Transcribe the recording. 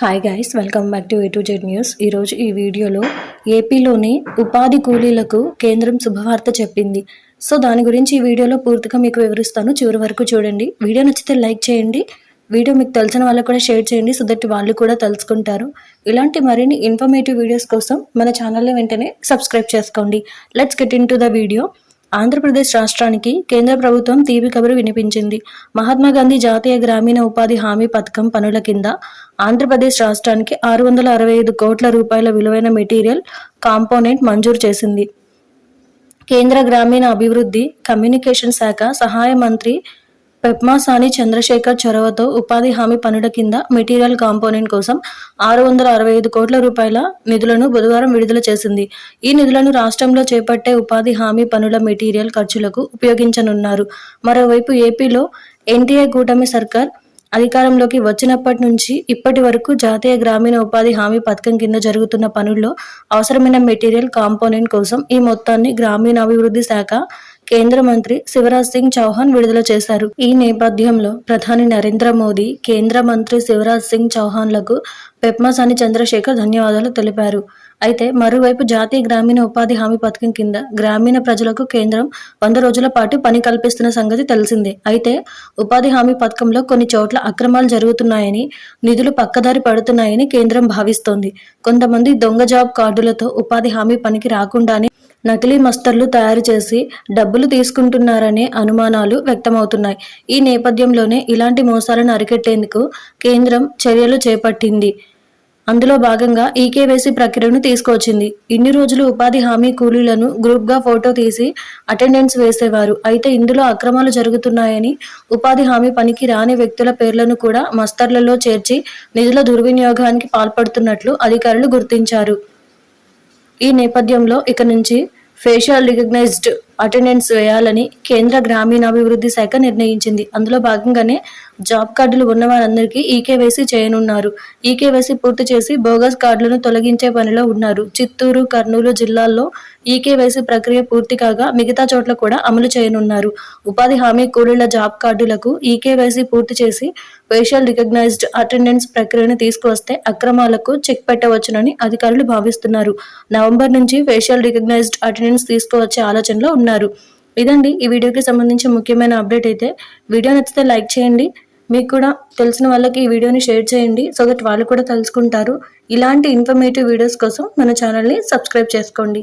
Hi guys welcome back to A to Z news ఈరోజు ఈ వీడియోలో ఏపీలోని ఉపాధి కూలీలకు కేంద్రం శుభవార్త చెప్పింది. సో దాని గురించి ఈ వీడియోలో పూర్తిగా మీకు వివరిస్తాను. చివరి వరకు చూడండి. వీడియో నచ్చితే లైక్ చేయండి. వీడియో మీకు తెలిసిన వాళ్ళకు కూడా షేర్ చేయండి. సో దట్ వాళ్ళు కూడా తెలుసుకుంటారు. ఇలాంటి మరిన్ని ఇన్ఫర్మేటివ్ వీడియోస్ కోసం మన ఛానల్ని వెంటనే సబ్స్క్రైబ్ చేసుకోండి. Let's get into the video Andhra Pradesh రాష్ట్రానికి కేంద్ర ప్రభుత్వం తీపి కబురు వినిపించింది. మహాత్మా గాంధీ జాతీయ గ్రామీణ ఉపాధి హామీ పథకం పనుల కింద ఆంధ్రప్రదేశ్ రాష్ట్రానికి ఆరు వందల అరవై ఐదు కోట్ల రూపాయల విలువైన మెటీరియల్ కాంపోనెంట్ మంజూరు చేసింది. కేంద్ర గ్రామీణ అభివృద్ధి కమ్యూనికేషన్ శాఖ సహాయ మంత్రి పెప్మాసాని చంద్రశేఖర్ చొరవతో ఉపాధి హామీ పనుల కింద మెటీరియల్ కాంపోనెంట్ కోసం ఆరు వందల అరవై ఐదు కోట్ల రూపాయల నిధులను బుధవారం విడుదల చేసింది. ఈ నిధులను రాష్ట్రంలో చేపట్టే ఉపాధి హామీ పనుల మెటీరియల్ ఖర్చులకు ఉపయోగించనున్నారు. మరోవైపు ఏపీలో ఎన్టీఏ కూటమి సర్కార్ అధికారంలోకి వచ్చినప్పటి నుంచి ఇప్పటి వరకు జాతీయ గ్రామీణ ఉపాధి హామీ పథకం కింద జరుగుతున్న పనుల్లో అవసరమైన మెటీరియల్ కాంపోనెంట్ కోసం ఈ మొత్తాన్ని గ్రామీణాభివృద్ధి శాఖ కేంద్ర మంత్రి శివరాజ్ సింగ్ చౌహాన్ విడుదల చేశారు. ఈ నేపథ్యంలో ప్రధాని నరేంద్ర మోదీ కేంద్ర మంత్రి శివరాజ్ సింగ్ చౌహాన్లకు పెప్మాసాని చంద్రశేఖర్ ధన్యవాదాలు తెలిపారు. అయితే మరోవైపు జాతీయ గ్రామీణ ఉపాధి హామీ పథకం కింద గ్రామీణ ప్రజలకు కేంద్రం వంద రోజుల పాటు పని కల్పిస్తున్న సంగతి తెలిసిందే. అయితే ఉపాధి హామీ పథకంలో కొన్ని చోట్ల అక్రమాలు జరుగుతున్నాయని నిధులు పక్కదారి పడుతున్నాయని కేంద్రం భావిస్తోంది. కొంతమంది దొంగ జాబ్ కార్డులతో ఉపాధి హామీ పనికి రాకుండానే నకిలీ మస్తర్లు తయారు చేసి డబ్బులు తీసుకుంటున్నారనే అనుమానాలు వ్యక్తమవుతున్నాయి. ఈ నేపథ్యంలోనే ఇలాంటి మోసాలను అరికట్టేందుకు కేంద్రం చర్యలు చేపట్టింది. అందులో భాగంగా ఈకేవైసీ ప్రక్రియను తీసుకొచ్చింది ఇన్ని రోజులు ఉపాధి హామీ కూలీలను గ్రూప్గా ఫోటో తీసి అటెండెన్స్ వేసేవారు. అయితే ఇందులో అక్రమాలు జరుగుతున్నాయని ఉపాధి హామీ పనికి రాని వ్యక్తుల పేర్లను కూడా మస్తర్లలో చేర్చి నిధుల దుర్వినియోగానికి పాల్పడుతున్నట్లు అధికారులు గుర్తించారు. ఈ నేపథ్యంలో ఇక నుంచి ఫేషియల్ రికగ్నైజ్డ్ అటెండెన్స్ వేయాలని కేంద్ర గ్రామీణాభివృద్ధి శాఖ నిర్ణయించింది. అందులో భాగంగానే జాబ్ కార్డులు ఉన్న వారందరికీ ఈకేవైసీ చేయనున్నారు. ఈకేవైసీ పూర్తి చేసి బోగస్ కార్డులను తొలగించే పనిలో ఉన్నారు. చిత్తూరు కర్నూలు జిల్లాల్లో ఈకేవైసీ ప్రక్రియ పూర్తి కాగా మిగతా చోట్ల కూడా అమలు చేయనున్నారు. ఉపాధి హామీ కూలీల జాబ్ కార్డులకు ఈకేవైసీ పూర్తి చేసి ఫేషియల్ రికగ్నైజ్డ్ అటెండెన్స్ ప్రక్రియను తీసుకువస్తే అక్రమాలకు చెక్ పెట్టవచ్చునని అధికారులు భావిస్తున్నారు. నవంబర్ నుంచి ఫేషియల్ రికగ్నైజ్డ్ అటెండెన్స్ తీసుకువచ్చే ఆలోచనలో ఉన్నారు ఇదండి ఈ వీడియోకి సంబంధించి ముఖ్యమైన అప్డేట్ అయితే. వీడియో నచ్చితే లైక్ చేయండి. మీకు కూడా తెలిసిన వాళ్ళకి ఈ వీడియోని షేర్ చేయండి. సో దట్ వాళ్ళు కూడా తెలుసుకుంటారు. ఇలాంటి ఇన్ఫర్మేటివ్ వీడియోస్ కోసం మన ఛానల్ని సబ్స్క్రైబ్ చేసుకోండి.